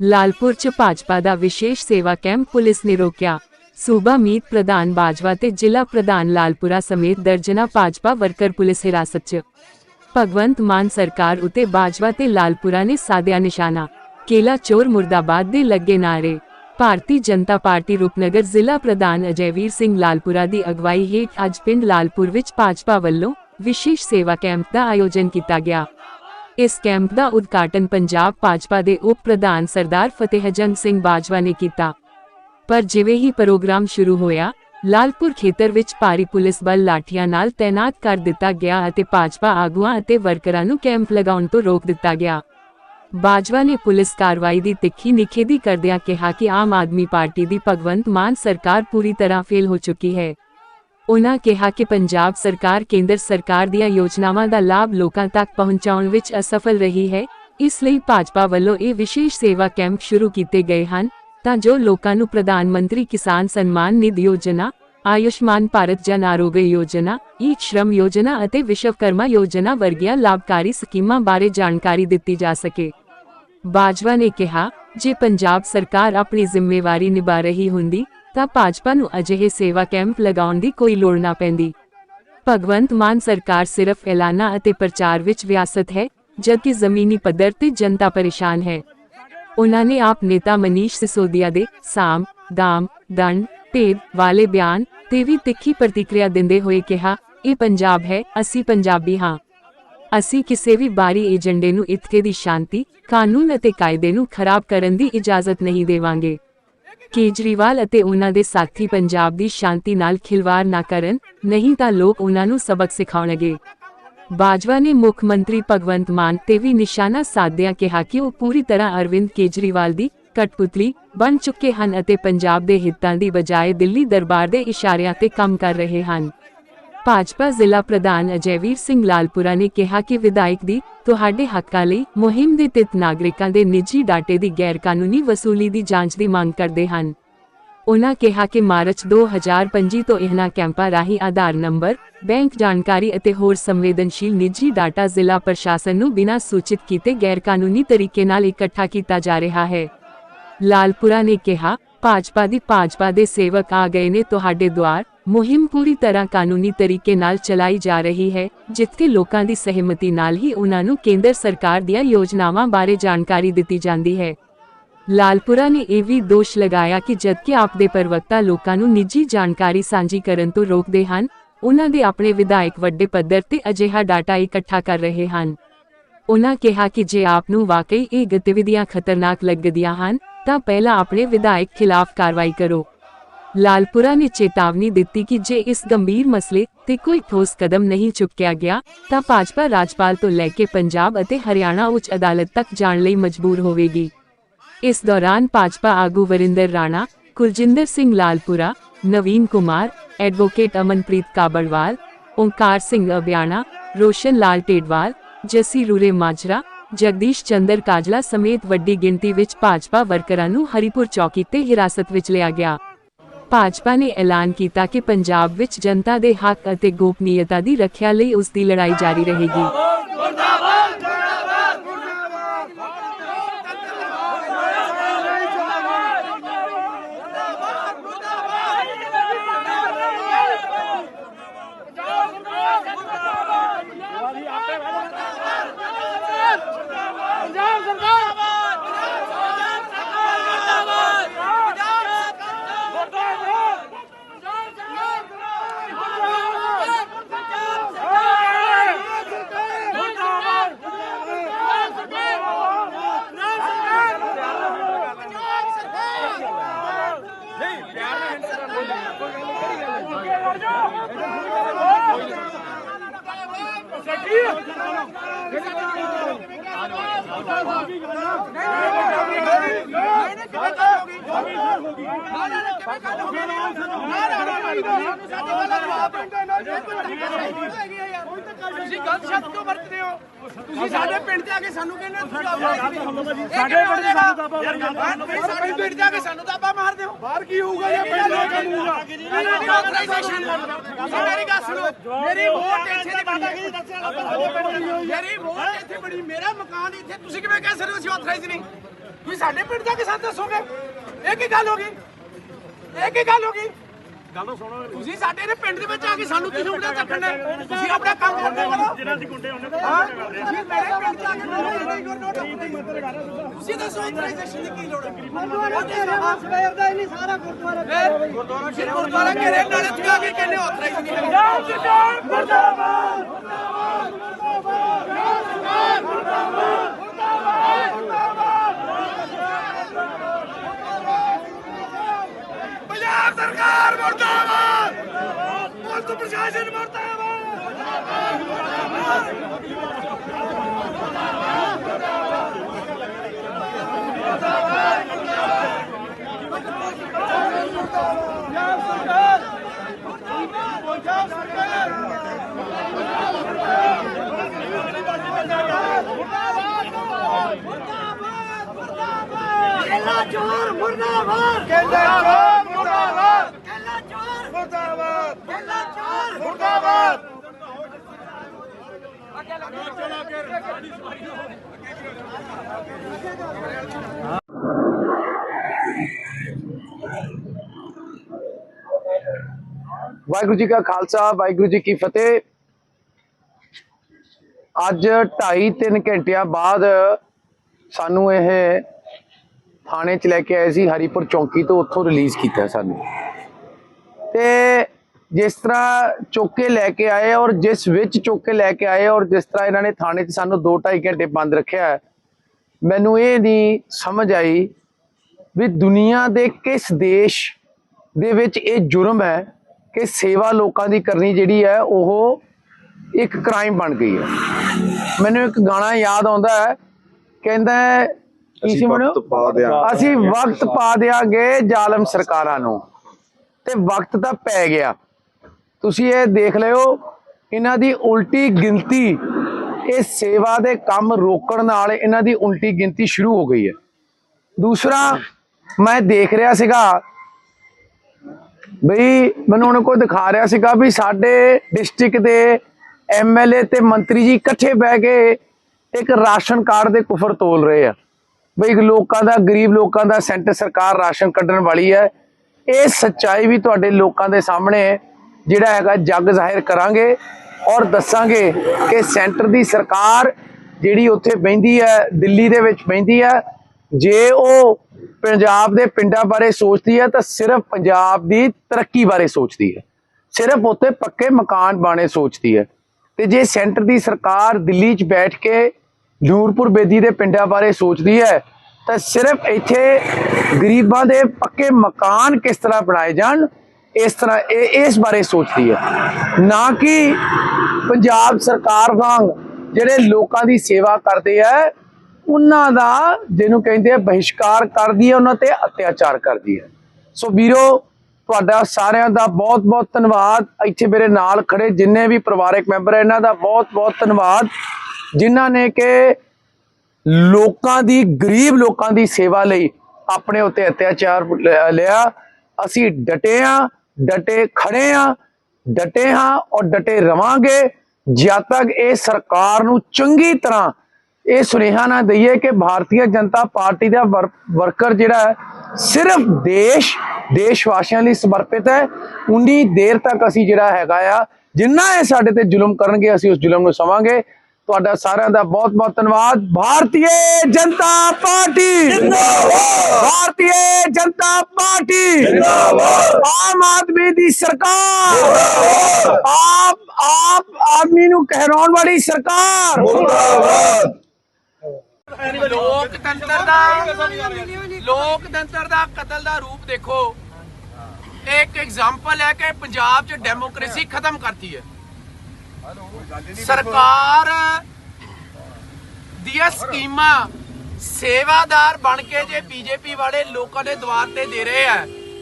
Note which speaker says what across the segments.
Speaker 1: ਲਾਲਪੁਰ ਚ ਭਾਜਪਾ ਦਾ ਵਿਸ਼ੇਸ਼ ਸੇਵਾ ਕੈਂਪ ਪੁਲਿਸ ਨੇ ਰੋਕਿਆ। ਸੂਬਾ ਮੀਤ ਪ੍ਰਧਾਨ ਬਾਜਵਾ ਤੇ ਜ਼ਿਲ੍ਹਾ ਪ੍ਰਧਾਨ ਲਾਲਪੁਰਾ ਸਮੇਤ ਦਰਜਨਾ ਭਾਜਪਾ ਵਰਕਰ ਪੁਲਿਸ ਹਿਰਾਸਤ 'ਚ। ਭਗਵੰਤ ਮਾਨ ਸਰਕਾਰ ਉਤੇ ਬਾਜਵਾ ਤੇ ਲਾਲਪੁਰਾ ਨੇ ਸਾਧਿਆ ਨਿਸ਼ਾਨਾ। ਕੇਲਾ ਚੋਰ ਮੁਰਦਾਬਾਦ ਦੇ ਲੱਗੇ ਨਾਰੇ ਭਾਰਤੀ ਜਨਤਾ ਪਾਰਟੀ ਰੂਪਨਗਰ ਜ਼ਿਲ੍ਹਾ ਪ੍ਰਧਾਨ ਅਜੈਵੀਰ ਸਿੰਘ ਲਾਲਪੁਰਾ ਦੀ ਅਗਵਾਈ ਹੇਠ ਅੱਜ ਪਿੰਡ ਲਾਲਪੁਰ ਵਿੱਚ ਭਾਜਪਾ ਵੱਲੋਂ ਵਿਸ਼ੇਸ਼ ਸੇਵਾ ਕੈਂਪ ਦਾ ਆਯੋਜਨ ਕੀਤਾ ਗਿਆ। ਇਸ ਕੈਂਪ ਦਾ ਉਦਘਾਟਨ ਪੰਜਾਬ ਭਾਜਪਾ ਦੇ ਉਪ ਪ੍ਰਧਾਨ ਸਰਦਾਰ ਫਤਿਹਜੰਗ ਸਿੰਘ ਬਾਜਵਾ ਨੇ ਕੀਤਾ। ਪਰ ਜਿਵੇਂ ਹੀ ਪ੍ਰੋਗਰਾਮ ਸ਼ੁਰੂ ਹੋਇਆ, ਲਾਲਪੁਰ ਖੇਤਰ ਵਿੱਚ ਭਾਰੀ ਪੁਲਿਸ ਬਲ ਲਾਠੀਆਂ ਨਾਲ ਤਾਇਨਾਤ ਕਰ ਦਿੱਤਾ ਗਿਆ ਅਤੇ ਭਾਜਪਾ ਆਗੂਆਂ ਅਤੇ ਵਰਕਰਾਂ ਨੂੰ ਕੈਂਪ ਲਗਾਉਣ ਤੋਂ ਰੋਕ ਦਿੱਤਾ ਗਿਆ। ਬਾਜਵਾ ਨੇ ਪੁਲਿਸ ਕਾਰਵਾਈ ਦੀ ਤਿੱਖੀ ਨਿਖੇਧੀ ਕਰਦਿਆਂ ਕਿਹਾ ਕਿ ਆਮ ਆਦਮੀ ਪਾਰਟੀ ਦੀ ਭਗਵੰਤ ਮਾਨ ਸਰਕਾਰ ਪੂਰੀ ਤਰ੍ਹਾਂ ਫੇਲ ਹੋ ਚੁੱਕੀ ਹੈ। ਉਨ੍ਹਾਂ ਕਿਹਾ ਕਿ ਪੰਜਾਬ ਸਰਕਾਰ ਕੇਂਦਰ ਸਰਕਾਰ ਦੀਆਂ ਯੋਜਨਾਵਾਂ ਦਾ ਲਾਭ ਲੋਕਾਂ ਤੱਕ ਪਹੁੰਚਾਉਣ ਵਿੱਚ ਅਸਫਲ ਰਹੀ ਹੈ, ਇਸ ਲਈ ਭਾਜਪਾ ਵੱਲੋਂ ਇਹ ਵਿਸ਼ੇਸ਼ ਸੇਵਾ ਕੈਂਪ ਸ਼ੁਰੂ ਕੀਤੇ ਗਏ ਹਨ, ਤਾਂ ਜੋ ਲੋਕਾਂ ਨੂੰ ਪ੍ਰਧਾਨ ਮੰਤਰੀ ਕਿਸਾਨ ਸਨਮਾਨ ਨਿਧੀ ਯੋਜਨਾ, ਆਯੁਸ਼ਮਾਨ ਭਾਰਤ ਜਨ ਆਰੋਗਯ ਯੋਜਨਾ, ਈ ਸ਼ਰਮ ਯੋਜਨਾ ਅਤੇ ਵਿਸ਼ਵਕਰਮਾ ਯੋਜਨਾ ਵਰਗੀਆਂ ਲਾਭਕਾਰੀ ਸਕੀਮਾਂ ਬਾਰੇ ਜਾਣਕਾਰੀ ਦਿੱਤੀ ਜਾ ਸਕੇ। ਬਾਜਵਾ ਨੇ ਕਿਹਾ, ਜੇ ਪੰਜਾਬ ਸਰਕਾਰ ਆਪਣੀ ਜ਼ਿੰਮੇਵਾਰੀ ਨਿਭਾ ਰਹੀ ਹੁੰਦੀ ਤਾਂ ਭਾਜਪਾ ਨੂੰ ਅਜਿਹੇ ਸੇਵਾ ਕੈਂਪ ਲਗਾਉਣ ਦੀ ਕੋਈ ਲੋੜ ਨਾ ਪੈਂਦੀ। ਭਗਵੰਤ ਮਾਨ ਸਰਕਾਰ ਸਿਰਫ ਐਲਾਨਾ ਅਤੇ ਪ੍ਰਚਾਰ ਵਿੱਚ ਵਿਆਸਤ ਹੈ, ਜਦਕਿ ਜ਼ਮੀਨੀ ਪੱਧਰ ਤੇ ਜਨਤਾ ਪਰੇਸ਼ਾਨ ਹੈ। ਉਨ੍ਹਾਂ ਨੇ ਆਪ ਨੇਤਾ ਮਨੀਸ਼ ਸਿਸੋਦੀਆ ਦੇ ਸਾਮ, ਦਾਮ, ਦੰਡ, ਭੇਦ ਵਾਲੇ ਬਿਆਨ ਤੇ ਵੀ ਤਿੱਖੀ ਪ੍ਰਤੀਕਿਰਿਆ ਦਿੰਦੇ ਹੋਏ ਕਿਹਾ, ਇਹ ਪੰਜਾਬ ਹੈ, ਅਸੀਂ ਪੰਜਾਬੀ ਹਾਂ। ਅਸੀਂ ਕਿਸੇ ਵੀ ਬਾਰੀ ਏਜੰਡੇ ਨੂੰ ਇੱਥੇ ਦੀ ਸ਼ਾਂਤੀ, ਕਾਨੂੰਨ ਅਤੇ ਕਾਇਦੇ ਨੂੰ ਖਰਾਬ ਕਰਨ ਦੀ ਇਜਾਜ਼ਤ ਨਹੀਂ ਦੇਵਾਂਗੇ। ਕੇਜਰੀਵਾਲ ਅਤੇ ਉਹਨਾਂ ਦੇ ਸਾਥੀ ਪੰਜਾਬ ਦੀ ਸ਼ਾਂਤੀ ਨਾਲ ਖਿਲਵਾੜ ਨਾ ਕਰਨ, ਨਹੀਂ ਤਾਂ ਲੋਕ ਉਹਨਾਂ ਨੂੰ ਸਬਕ ਸਿਖਾਉਣਗੇ। ਬਾਜਵਾ ਨੇ ਮੁੱਖ ਮੰਤਰੀ ਭਗਵੰਤ ਮਾਨ ਤੇ ਵੀ ਨਿਸ਼ਾਨਾ ਸਾਧਦਿਆਂ ਕਿਹਾ ਕਿ ਉਹ ਪੂਰੀ ਤਰ੍ਹਾਂ ਅਰਵਿੰਦ ਕੇਜਰੀਵਾਲ ਦੀ ਕਠਪੁਤਲੀ ਬਣ ਚੁੱਕੇ ਹਨ ਅਤੇ ਪੰਜਾਬ ਦੇ ਹਿੱਤਾਂ ਦੀ ਬਜਾਏ ਦਿੱਲੀ ਦਰਬਾਰ ਦੇ ਇਸ਼ਾਰਿਆਂ ਤੇ ਕੰਮ ਕਰ ਰਹੇ ਹਨ। ਭਾਜਪਾ ਜ਼ਿਲ੍ਹਾ ਪ੍ਰਧਾਨ ਅਜੈਵੀਰ ਸਿੰਘ ਲਾਲਪੁਰਾ ਨੇ ਕਿਹਾ ਕਿ ਵਿਧਾਇਕ ਦੀ, ਤੁਹਾਡੇ ਹੱਕਾਂ ਲਈ, ਮੁਹਿੰਮ ਦੇ ਤਹਿਤ ਨਾਗਰਿਕਾਂ ਦੇ ਨਿੱਜੀ ਡਾਟੇ ਦੀ ਗੈਰਕਾਨੂੰਨੀ ਵਸੂਲੀ ਦੀ ਜਾਂਚ ਦੀ ਮੰਗ ਕਰਦੇ ਹਨ। ਉਹਨਾਂ ਕਿਹਾ ਕਿ ਮਾਰਚ 2025 ਤੋਂ ਇਹਨਾਂ ਕੈਂਪਾਂ ਰਾਹੀਂ ਆਧਾਰ ਨੰਬਰ, ਬੈਂਕ ਜਾਣਕਾਰੀ ਅਤੇ ਹੋਰ ਸੰਵੇਦਨਸ਼ੀਲ ਨਿੱਜੀ ਡਾਟਾ ਜ਼ਿਲ੍ਹਾ ਪ੍ਰਸ਼ਾਸਨ ਨੂੰ ਬਿਨਾਂ ਸੂਚਿਤ ਕੀਤੇ ਗੈਰਕਾਨੂੰਨੀ ਤਰੀਕੇ ਨਾਲ ਇਕੱਠਾ ਕੀਤਾ ਜਾ ਰਿਹਾ ਹੈ। ਲਾਲਪੁਰਾ ਨੇ ਕਿਹਾ, ਭਾਜਪਾ ਦੀ ਭਾਜਪਾ ਦੇ ਸੇਵਕ ਆ ਗਏ ਨੇ, ਤੁਹਾਡੇ ਦੁਆਰ ਮੁਹਿੰਮ ਪੂਰੀ ਤਰ੍ਹਾਂ ਕਾਨੂੰਨੀ ਤਰੀਕੇ ਨਾਲ ਚਲਾਈ ਜਾ ਰਹੀ ਹੈ, ਜਿੱਥੇ ਲੋਕਾਂ ਦੀ ਸਹਿਮਤੀ ਨਾਲ ਹੀ ਉਹਨਾਂ ਨੂੰ ਕੇਂਦਰ ਸਰਕਾਰ ਦੀਆਂ ਯੋਜਨਾਵਾਂ ਬਾਰੇ ਜਾਣਕਾਰੀ ਦਿੱਤੀ ਜਾਂਦੀ ਹੈ। ਲਾਲਪੁਰਾ ਨੇ ਇਹ ਵੀ ਦੋਸ਼ ਲਗਾਇਆ ਕਿ ਜਦਕਿ ਆਪ ਦੇ ਲੋਕਾਂ ਨੂੰ ਨਿੱਜੀ ਜਾਣਕਾਰੀ ਸਾਂਝੀ ਕਰਨ ਤੋਂ ਰੋਕਦੇ ਹਨ, ਉਹਨਾਂ ਦੇ ਆਪਣੇ ਵਿਧਾਇਕ ਵੱਡੇ ਪੱਧਰ ਤੇ ਅਜਿਹਾ ਡਾਟਾ ਇਕੱਠਾ ਕਰ ਰਹੇ ਹਨ। ਉਹਨਾਂ ਕਿਹਾ ਕਿ ਜੇ ਆਪ ਨੂੰ ਵਾਕਈ ਇਹ ਗਤੀਵਿਧੀਆਂ ਖਤਰਨਾਕ ਲੱਗਦੀਆਂ ਹਨ, ਤਾਂ ਪਹਿਲਾਂ ਆਪਣੇ ਵਿਧਾਇਕ ਖਿਲਾਫ ਕਾਰਵਾਈ ਕਰੋ। ਲਾਲਪੁਰਾ ਨੇ ਚੇਤਾਵਨੀ ਦਿੱਤੀ ਕਿ ਜੇ ਇਸ ਗੰਭੀਰ ਮਸਲੇ ਤੇ ਕੋਈ ਠੋਸ ਕਦਮ ਨਹੀਂ ਚੁੱਕਿਆ ਗਿਆ, ਤਾਂ ਭਾਜਪਾ ਰਾਜਪਾਲ ਤੋਂ ਲੈ ਕੇ ਪੰਜਾਬ ਅਤੇ ਹਰਿਆਣਾ ਉੱਚ ਅਦਾਲਤ ਤੱਕ ਜਾਣ ਲਈ ਮਜਬੂਰ ਹੋਵੇਗੀ। ਇਸ ਦੌਰਾਨ ਭਾਜਪਾ ਆਗੂ ਵਰਿੰਦਰ ਰਾਣਾ, ਕੁਲਜਿੰਦਰ ਸਿੰਘ ਲਾਲਪੁਰਾ, ਨਵੀਨ ਕੁਮਾਰ, ਐਡਵੋਕੇਟ ਅਮਨਪ੍ਰੀਤ ਕਾਬੜਵਾਲ, ਓਂਕਾਰ ਸਿੰਘ ਅਬਿਆਣਾ ਰੋਸ਼ਨ ਲਾਲ ਟੇਡਵਾਲ ਜਸੀ ਰੂਰੇ ਮਾਜਰਾ, ਜਗਦੀਸ਼ ਚੰਦਰ ਕਾਜਲਾ ਸਮੇਤ ਵੱਡੀ ਗਿਣਤੀ ਵਿੱਚ ਭਾਜਪਾ ਵਰਕਰਾਂ ਨੂੰ ਹਰੀਪੁਰ ਚੌਕੀ ਤੇ ਹਿਰਾਸਤ ਵਿੱਚ ਲਿਆ ਗਿਆ। ਭਾਜਪਾ ਨੇ ਐਲਾਨ ਕੀਤਾ ਕਿ ਪੰਜਾਬ ਵਿੱਚ ਜਨਤਾ ਦੇ ਹੱਕ ਅਤੇ ਗੋਪਨੀਯਤਾ ਦੀ ਰੱਖਿਆ ਲਈ ਉਸ ਦੀ ਲੜਾਈ ਜਾਰੀ ਰਹੇਗੀ
Speaker 2: ਪੰਜਾਬ ਗੱਡੀ ਤੁਸੀਂ ਗਲਤ ਸ਼ਬਦ ਕਿਉਂ ਵਰਤਦੇ ਹੋ ਤੁਸੀਂ ਸਾਡੇ ਪਿੰਡ ਤੇ ਆ ਕੇ ਸਾਨੂੰ ਕਹਿੰਦੇ ਹੋ ਤੁਸੀਂ ਆਪਾ ਸਾਡੇ ਪਿੰਡ ਦੇ ਸਾਨੂੰ ਦਾਬਾ ਮਾਰਦੇ ਸਾਡੇ ਪਿੰਡ ਤੇ ਆ ਕੇ ਸਾਨੂੰ ਦਾਬਾ ਮਾਰਦੇ ਹੋ। ਬਾਹਰ ਕੀ ਹੋਊਗਾ ਇਹ ਪਿੰਡ ਦੇ ਕੰਮ ਹੋਊਗਾ ਮੇਰੀ ਗੱਲ ਸੁਣੋ ਮੇਰੀ ਵੋਟ ਇੱਥੇ ਦੀ ਬਣੀ ਮੇਰੀ ਵੋਟ ਇੱਥੇ ਬਣੀ, ਮੇਰਾ ਮਕਾਨ ਇੱਥੇ। ਤੁਸੀਂ ਕਿਵੇਂ ਕਹਿ ਸਕਦੇ ਹੋ ਅਸੀਂ ਆਥਰਾਈਜ਼ ਨਹੀਂ? ਤੁਸੀਂ ਸਾਡੇ ਪਿੰਡ ਜਾ ਕੇ ਸਾਨੂੰ ਦੱਸੋਗੇ? ਇਹ ਕੀ ਗੱਲ ਹੋ ਗਈ? ਇਹ ਕੀ ਗੱਲ ਹੋ ਗਈ? ਗੱਲ ਸੁਣੋ। ਤੁਸੀਂ ਸਾਡੇ ਦੇ ਪਿੰਡ ਦੇ ਵਿੱਚ ਆ ਕੇ ਸਾਨੂੰ ਕਿਉਂ ਉਂਗਲਾਂ ਚੱਕਣ ਦੇ ਤੁਸੀਂ ਆਪਣਾ ਕੰਮ ਕਰਦੇ ਕਰੋ ਜਿਹੜਾ ਅਸੀਂ ਗੁੰਡੇ ਹੁੰਦੇ ਤੁਸੀਂ ਮੇਰੇ ਪਿੰਡ ਜਾ ਕੇ ਤੁਸੀਂ ਦੱਸੋ ਆਥਰਾਈਜ਼ੇਸ਼ਨ ਦੀ ਕੀ ਲੋੜ ਹੈ?
Speaker 3: ਸਵੇਰ ਦਾ ਹੀ ਨਹੀਂ ਸਾਰਾ ਗੁਰਦੁਆਰਾ
Speaker 2: ਗੁਰਦੁਆਰਾ ਸ਼੍ਰੀ ਗੁਰਦੁਆਰਾ ਘੇਰੇ ਨਾਲੇ ਤੁਸੀਂ ਆ ਕੇ ਕਹਿੰਦੇ ਆਥਰਾਈਜ਼ ਨਹੀਂ ਪੰਜਾਬ ਸਰਕਾਰ ਸਰਕਾਰ ਮੁਰਦਾਬਾਦ! ਪੁਲਿਸ ਪ੍ਰਸ਼ਾਸਨ ਮੁਰਦਾਬਾਦ
Speaker 3: ਕੇਲਾ ਚੋਰ ਮੁਰਦਾਬਾਦ
Speaker 2: ਮੁਰਦਾਬਾਦ ਮੁਰਦਾਬਾਦ
Speaker 3: ਕੇਲਾ ਚੋਰ
Speaker 2: ਮੁਰਦਾਬਾਦ
Speaker 3: ਕੇਲਾ ਚੋਰ
Speaker 2: ਮੁਰਦਾਬਾਦ
Speaker 4: ਵਾਹਿਗੁਰੂ ਜੀ ਕਾ ਖਾਲਸਾ, ਵਾਹਿਗੁਰੂ ਜੀ ਕੀ ਫਤਿਹ। ਅੱਜ 2.5 3 ਘੰਟਿਆਂ ਬਾਅਦ ਸਾਨੂੰ ਇਹ ਥਾਣੇ ਚ ਲੈ ਕੇ ਆਏ ਸੀ, ਹਰੀਪੁਰ ਚੌਂਕੀ ਤੋਂ ਉੱਥੋਂ ਰਿਲੀਜ਼ ਕੀਤਾ ਸਾਨੂੰ। ਤੇ ਜਿਸ ਤਰ੍ਹਾਂ ਚੁੱਕ ਲੈ ਕੇ ਆਏ ਔਰ ਜਿਸ ਵਿੱਚ ਚੁੱਕ ਲੈ ਕੇ ਆਏ ਔਰ ਜਿਸ ਤਰ੍ਹਾਂ ਇਹਨਾਂ ਨੇ ਥਾਣੇ 'ਚ ਸਾਨੂੰ 2.5 ਘੰਟੇ ਬੰਦ ਰੱਖਿਆ ਮੈਨੂੰ ਇਹ ਨਹੀਂ ਸਮਝ ਆਈ ਵੀ ਦੁਨੀਆ ਦੇ ਕਿਸ ਦੇਸ਼ ਦੇ ਵਿੱਚ ਇਹ ਜੁਰਮ ਹੈ ਕਿ ਸੇਵਾ ਲੋਕਾਂ ਦੀ ਕਰਨੀ ਜਿਹੜੀ ਹੈ ਉਹ ਇੱਕ ਕ੍ਰਾਈਮ ਬਣ ਗਈ ਹੈ। ਮੈਨੂੰ ਇੱਕ ਗਾਣਾ ਯਾਦ ਆਉਂਦਾ ਹੈ ਕਹਿੰਦਾ ਹੈ, ਕੀ ਸੀ ਮੈਨੂੰ? ਅਸੀਂ ਵਕਤ ਪਾ ਦਿਆਂਗੇ ਜ਼ਾਲਮ ਸਰਕਾਰਾਂ ਨੂੰ ਤੇ ਵਕਤ ਤਾਂ ਪੈ ਗਿਆ। ਤੁਸੀਂ ਇਹ ਦੇਖ ਲਿਓ, ਇਹਨਾਂ ਦੀ ਉਲਟੀ ਗਿਣਤੀ, ਇਹ ਸੇਵਾ ਦੇ ਕੰਮ ਰੋਕਣ ਨਾਲ ਇਹਨਾਂ ਦੀ ਉਲਟੀ ਗਿਣਤੀ ਸ਼ੁਰੂ ਹੋ ਗਈ ਹੈ। ਦੂਸਰਾ, ਮੈਂ ਦੇਖ ਰਿਹਾ ਸੀਗਾ, ਬਈ ਮੈਨੂੰ ਉਹਨੇ ਕੋਈ ਦਿਖਾ ਰਿਹਾ ਸੀਗਾ ਵੀ ਸਾਡੇ ਡਿਸਟ੍ਰਿਕਟ ਦੇ ਐਮਐਲਏ ਤੇ ਮੰਤਰੀ ਜੀ ਇਕੱਠੇ ਬਹਿ ਕੇ ਇੱਕ ਰਾਸ਼ਨ ਕਾਰਡ ਦੇ ਕੁਫਰ ਤੋਲ ਰਹੇ ਆ। ਬਈ ਲੋਕਾਂ ਦਾ, ਗਰੀਬ ਲੋਕਾਂ ਦਾ ਸੈਂਟਰ ਸਰਕਾਰ ਰਾਸ਼ਨ ਕੱਢਣ ਵਾਲੀ ਹੈ। ਇਹ ਸੱਚਾਈ ਵੀ ਤੁਹਾਡੇ ਲੋਕਾਂ ਦੇ ਸਾਹਮਣੇ ਜਿਹੜਾ ਹੈਗਾ ਜੱਗ ਜ਼ਾਹਿਰ ਕਰਾਂਗੇ ਔਰ ਦੱਸਾਂਗੇ ਕਿ ਸੈਂਟਰ ਦੀ ਸਰਕਾਰ ਜਿਹੜੀ ਉੱਥੇ ਬੈਂਦੀ ਹੈ, ਦਿੱਲੀ ਦੇ ਵਿੱਚ ਬੈਂਦੀ ਹੈ, ਜੇ ਉਹ ਪੰਜਾਬ ਦੇ ਪਿੰਡਾਂ ਬਾਰੇ ਸੋਚਦੀ ਹੈ ਤਾਂ ਸਿਰਫ ਪੰਜਾਬ ਦੀ ਤਰੱਕੀ ਬਾਰੇ ਸੋਚਦੀ ਹੈ। ਸਿਰਫ ਉੱਥੇ ਪੱਕੇ ਮਕਾਨ ਬਾਣੇ ਸੋਚਦੀ ਹੈ। ਤੇ ਜੇ ਸੈਂਟਰ ਦੀ ਸਰਕਾਰ ਦਿੱਲੀ 'ਚ ਬੈਠ ਕੇ ਨੂਰਪੁਰ ਬੇਦੀ ਦੇ ਪਿੰਡਾਂ ਬਾਰੇ ਸੋਚਦੀ ਹੈ, ਤਾਂ ਸਿਰਫ ਇੱਥੇ ਗਰੀਬਾਂ ਦੇ ਪੱਕੇ ਮਕਾਨ ਕਿਸ ਤਰ੍ਹਾਂ ਬਣਾਏ ਜਾਣ ਇਸ ਤਰ੍ਹਾਂ ਇਹ, ਇਸ ਬਾਰੇ ਸੋਚਦੀ ਹੈ। ਨਾ ਕਿ ਪੰਜਾਬ ਸਰਕਾਰ ਵਾਂਗ ਜਿਹੜੇ ਲੋਕਾਂ ਦੀ ਸੇਵਾ ਕਰਦੇ ਆ, ਉਹਨਾਂ ਦਾ ਜਿਹਨੂੰ ਕਹਿੰਦੇ ਆ ਬਹਿਸ਼ਕਾਰ ਕਰਦੀ ਹੈ, ਉਹਨਾਂ ਤੇ ਅਤਿਆਚਾਰ ਕਰਦੀ ਹੈ। ਸੋ ਵੀਰੋ, ਤੁਹਾਡਾ ਸਾਰਿਆਂ ਦਾ ਬਹੁਤ ਬਹੁਤ ਧੰਨਵਾਦ। ਇੱਥੇ ਮੇਰੇ ਨਾਲ ਖੜੇ ਜਿੰਨੇ ਵੀ ਪਰਿਵਾਰਕ ਮੈਂਬਰ ਇਹਨਾਂ ਦਾ ਬਹੁਤ ਬਹੁਤ ਧੰਨਵਾਦ, ਜਿਨ੍ਹਾਂ ਨੇ ਕਿ ਲੋਕਾਂ ਦੀ, ਗਰੀਬ ਲੋਕਾਂ ਦੀ ਸੇਵਾ ਲਈ ਆਪਣੇ ਉੱਤੇ ਅਤਿਆਚਾਰ ਲਿ- ਲਿਆ। ਅਸੀਂ ਡਟੇ ਆ। ਡਟੇ ਖੜੇ ਆ, ਡਟੇ ਹਾਂ ਔਰ ਡਟੇ ਰਵਾਂਗੇ। ਜਦ ਤੱਕ ਇਹ ਸਰਕਾਰ ਨੂੰ ਚੰਗੀ ਤਰ੍ਹਾਂ ਇਹ ਸੁਨੇਹਾ ਨਾ ਦਈਏ ਕਿ ਭਾਰਤੀ ਜਨਤਾ ਪਾਰਟੀ ਦਾ ਵਰ- ਵਰਕਰ ਜਿਹੜਾ ਹੈ, ਸਿਰਫ ਦੇਸ਼ ਦੇਸ਼ ਵਾਸੀਆਂ ਲਈ ਸਮਰਪਿਤ ਹੈ। ਉਨੀ ਦੇਰ ਤੱਕ ਅਸੀਂ ਜਿਹੜਾ ਹੈਗਾ ਆ, ਜਿੰਨਾ ਇਹ ਸਾਡੇ ਤੇ ਜ਼ੁਲਮ ਕਰਨਗੇ, ਅਸੀਂ ਉਸ ਜ਼ੁਲਮ ਨੂੰ ਸਵਾਂਗੇ ਤੁਹਾਡਾ ਸਾਰਿਆਂ ਦਾ ਬਹੁਤ ਬਹੁਤ ਧੰਨਵਾਦ। ਭਾਰਤੀ ਜਨਤਾ ਪਾਰਟੀ। ਜਿੰਦਾਬਾਦ। ਭਾਰਤੀ ਜਨਤਾ ਪਾਰਟੀ। ਜਿੰਦਾਬਾਦ। ਆਮ ਆਦਮੀ ਦੀ ਸਰਕਾਰ। ਜਿੰਦਾਬਾਦ। ਆਪ ਆਪ ਆਦਮੀ ਨੂੰ ਕਹਿਰਾਉਣ ਵਾਲੀ ਸਰਕਾਰ।
Speaker 2: ਲੋਕਤੰਤਰ ਦਾ ਲੋਕਤੰਤਰ ਦਾ ਕਤਲ ਦਾ ਰੂਪ ਦੇਖੋ। ਇੱਕ ਐਗਜ਼ਾਮਪਲ ਹੈ ਕਿ ਪੰਜਾਬ 'ਚ ਡੈਮੋਕ੍ਰੇਸੀ ਖਤਮ ਕਰਤੀ ਹੈ। ਸਰਕਾਰ ਦੀਆਂ ਸਕੀਮਾਂ ਸੇਵਾਦਾਰ ਬਣ ਕੇ ਜੇ ਬੀਜੇਪੀ ਵਾਲੇ ਲੋਕਾਂ ਦੇ ਦਵਾਰ ਤੇ ਦੇ ਰਹੇ ਆ,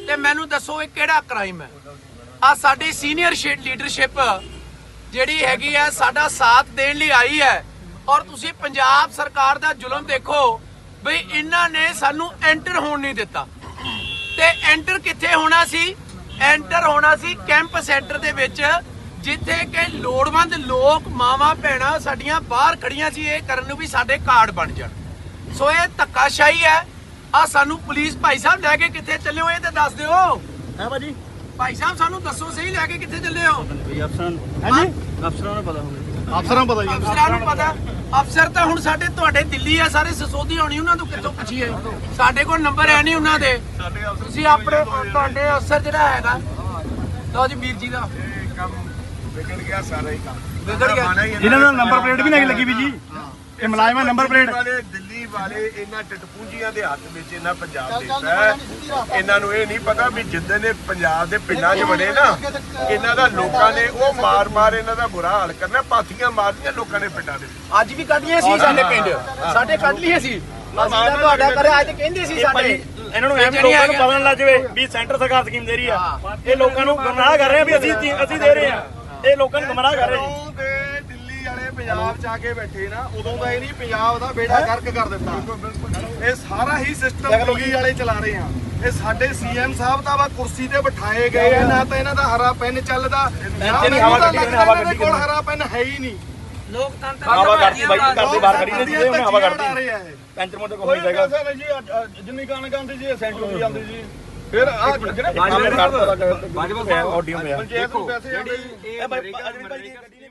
Speaker 2: ਤੇ ਮੈਨੂੰ ਦੱਸੋ ਇਹ ਕਿਹੜਾ ਕ੍ਰਾਈਮ ਹੈ? ਆ ਸਾਡੀ ਸੀਨੀਅਰ ਲੀਡਰਸ਼ਿਪ ਜਿਹੜੀ ਹੈਗੀ ਹੈ ਸਾਡਾ ਸਾਥ ਦੇਣ ਲਈ ਆਈ ਹੈ। ਔਰ ਤੁਸੀਂ ਪੰਜਾਬ ਸਰਕਾਰ ਦਾ ਜ਼ੁਲਮ ਦੇਖੋ ਬਈ ਇਹਨਾਂ ਨੇ ਸਾਨੂੰ ਐਂਟਰ ਹੋਣ ਨਹੀਂ ਦਿੱਤਾ। ਤੇ ਐਂਟਰ ਕਿੱਥੇ ਹੋਣਾ ਸੀ? ਐਂਟਰ ਹੋਣਾ ਸੀ ਕੈਂਪ ਸੈਂਟਰ ਦੇ ਵਿੱਚ ਜਿੱਥੇ ਕਿ ਲੋੜਵੰਦ ਲੋਕ ਮਾਵਾਂ ਭੈਣਾਂ ਸਾਡੀਆਂ ਬਾਹਰ ਖੜੀਆਂ ਸੀ ਇਹ ਕਰਨ ਨੂੰ ਵੀ ਸਾਡੇ ਕਾਰਡ ਬਣ ਜਾਣ। ਸੋ ਇਹ ਧੱਕਾਸ਼ਾਹੀ ਹੈ। ਆ ਸਾਨੂੰ ਪੁਲਿਸ ਭਾਈ ਸਾਹਿਬ ਲੈ ਕੇ ਕਿੱਥੇ ਚੱਲੇ ਹੋ ਇਹ ਤੇ ਦੱਸ ਦਿਓ।
Speaker 5: ਹੈ ਭਾਜੀ?
Speaker 2: ਭਾਈ ਸਾਹਿਬ ਸਾਨੂੰ ਦੱਸੋ ਸਹੀ ਲੈ ਕੇ ਕਿੱਥੇ ਚੱਲੇ ਹੋ?
Speaker 5: ਵੀ ਅਫਸਰਾਂ ਹਾਂਜੀ ਅਫਸਰਾਂ ਨੂੰ ਪਤਾ ਹੋਵੇ ਅਫਸਰਾਂ ਪਤਾ ਜੀ।
Speaker 2: ਅਫਸਰਾਂ ਨੂੰ ਪਤਾ। ਅਫਸਰ ਤਾਂ ਹੁਣ ਸਾਡੇ ਤੁਹਾਡੇ ਦਿੱਲੀ ਆ ਸਾਰੇ ਸਸੋਦੀ ਹੋਣੀ ਉਹਨਾਂ ਤੋਂ ਕਿੱਥੋਂ ਪੁੱਛੀਏ? ਸਾਡੇ ਕੋਲ ਨੰਬਰ ਹੈ ਨਹੀਂ ਉਹਨਾਂ ਦੇ। ਤੁਸੀਂ ਆਪਣੇ ਤੁਹਾਡੇ ਅਫਸਰ ਜਿਹੜਾ ਹੈਗਾ। ਲਓ ਜੀ ਵੀਰ ਜੀ ਦਾ।
Speaker 6: ਵਿਗੜ ਗਿਆ ਸਾਰਾ ਹੀ ਕੰਮ।
Speaker 2: ਵਿਗੜ ਗਿਆ।
Speaker 5: ਇਹਨਾਂ ਦਾ ਨੰਬਰ ਪਲੇਟ ਵੀ ਨਹੀਂ ਲੱਗੀ ਵੀ ਜੀ। ਇਹ ਮੁਲਾਜ਼ਮਾਂ ਨੰਬਰ ਪਲੇਟ
Speaker 6: ਵਾਲੇ ਦਿੱਲੀ ਵਾਲੇ ਇਹਨਾਂ ਟਟਪੂੰਜੀਆਂ ਦੇ ਹੱਥ ਵਿੱਚ ਇਹਨਾਂ ਪੰਜਾਬ ਦੇਤਾ ਹੈ ਇਹਨਾਂ ਨੂੰ ਇਹ ਨਹੀਂ ਪਤਾ ਵੀ ਜਿੱਦਾਂ ਨੇ ਪੰਜਾਬ ਦੇ ਪਿੰਡਾਂ 'ਚ ਵੜੇ ਨਾ ਇਹਨਾਂ ਦਾ ਲੋਕਾਂ ਨੇ ਉਹ ਮਾਰ ਮਾਰ ਇਹਨਾਂ ਦਾ ਬੁਰਾ ਹਾਲ ਕਰਨਾ ਪਾਥੀਆਂ ਮਾਰਦੀਆਂ ਲੋਕਾਂ ਨੇ ਪਿੰਡਾਂ ਦੇ ਵਿੱਚ।
Speaker 2: ਅੱਜ ਵੀ ਕੱਢ ਲਈਏ ਸੀ ਸਾਡੇ ਪਿੰਡ। ਸਾਡੇ ਕੱਢ ਲਈਏ ਸੀ। ਅਸੀਂ ਤਾਂ ਤੁਹਾਡਾ ਕਰਿਆ ਅੱਜ ਕਹਿੰਦੇ ਸੀ ਸਾਡੇ।
Speaker 5: ਇਹਨਾਂ ਨੂੰ ਐਵੇਂ ਲੋਕਾਂ ਨੂੰ ਪਤਾ ਨਾ ਲੱਗ ਜਾਵੇ ਵੀ ਸੈਂਟਰ ਸਰਕਾਰ ਸਕੀਮ ਦੇ ਰਹੀ ਆ। ਇਹ ਲੋਕਾਂ ਨੂੰ ਗੁੰਮਰਾਹ ਕਰ ਰਹੇ ਆ ਵੀ ਅਸੀਂ ਅਸੀਂ ਦੇ ਰਹੇ ਆ। ਇਹ ਲੋਕਾਂ ਨੂੰ ਗੁੰਮਰਾਹ ਕਰ ਰਹੇ ਜੀ
Speaker 6: ਉਦੋਂ ਦੇ ਦਿੱਲੀ ਵਾਲੇ ਪੰਜਾਬ 'ਚ ਆ ਕੇ ਬੈਠੇ ਨਾ ਉਦੋਂ ਦਾ ਇਹ ਨਹੀਂ ਪੰਜਾਬ ਦਾ ਬੇੜਾ ਗਰਕ ਕਰ ਦਿੱਤਾ। ਇਹ ਸਾਰਾ ਹੀ ਸਿਸਟਮ ਦਿੱਲੀ ਵਾਲੇ ਚਲਾ ਰਹੇ ਆ। ਇਹ ਸਾਡੇ ਸੀਐਮ ਸਾਹਿਬ ਤਾਂ ਵਾ ਕੁਰਸੀ ਤੇ ਬਿਠਾਏ ਗਏ ਆ ਨਾ ਤਾਂ ਇਹਨਾਂ ਦਾ ਹਰਾ ਪੈਨ ਚੱਲਦਾ ਨਾ ਇਹਨਾਂ ਦੇ ਕੋਲ ਹਰਾ ਪੈਨ ਹੈ ਹੀ ਨਹੀਂ।
Speaker 2: ਲੋਕਤੰਤਰ
Speaker 5: ਹਵਾ ਕੱਢਤੀ ਬਾਈ ਕਰਦੇ ਬਾਹਰ ਖੜੀ ਨੇ ਜੀ ਉਹਨੇ ਹਵਾ
Speaker 6: ਇਹ।
Speaker 5: ਪੈਂਚਰ ਮੋਟਰ
Speaker 6: ਕੋਈ
Speaker 5: ਕੋਈ ਜਾਏਗਾ।
Speaker 6: ਜਿੰਨੀ ਕਣ ਗਾਂਦੀ ਜੀ ਸੈਂਟਰ ਦੀ ਜਾਂਦੀ ਜੀ। ਫਿਰ ਆ ਜਿਹੜੇ
Speaker 5: ਬਾਜਵਾ ਆਡੀਓ ਪਿਆ
Speaker 6: ਪੰਚਾਇਤ ਨੂੰ ਪੈਸੇ ਆਉਂਦੇ ਜੀ
Speaker 5: ਇਹ ਗੱਡੀ